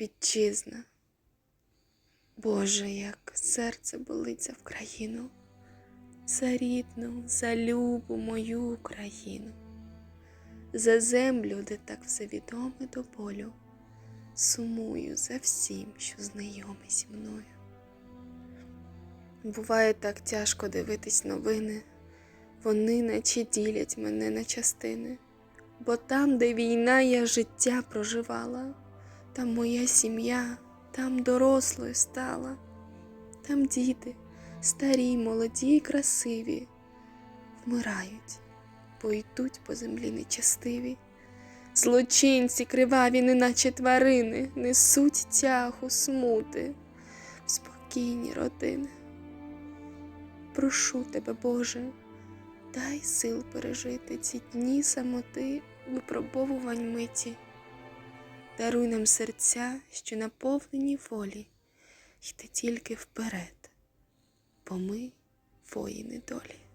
вітчизна. Боже, як серце болиться в країну, за рідну, за любу мою Україну, за землю, де так все відоме до болю, сумую за всім, що знайоме зі мною. Буває так тяжко дивитись новини, вони наче ділять мене на частини, бо там, де війна, я життя проживала, там моя сім'я, там дорослою стала, там діти, старі, молоді й красиві, вмирають, бо йдуть по землі нечастиві. Злочинці криваві, неначе тварини, несуть тягу смути в спокійні родини. Прошу тебе, Боже, дай сил пережити ці дні самоти випробовувань миті. Даруй нам серця, що наповнені волі, йти тільки вперед, бо ми воїни долі.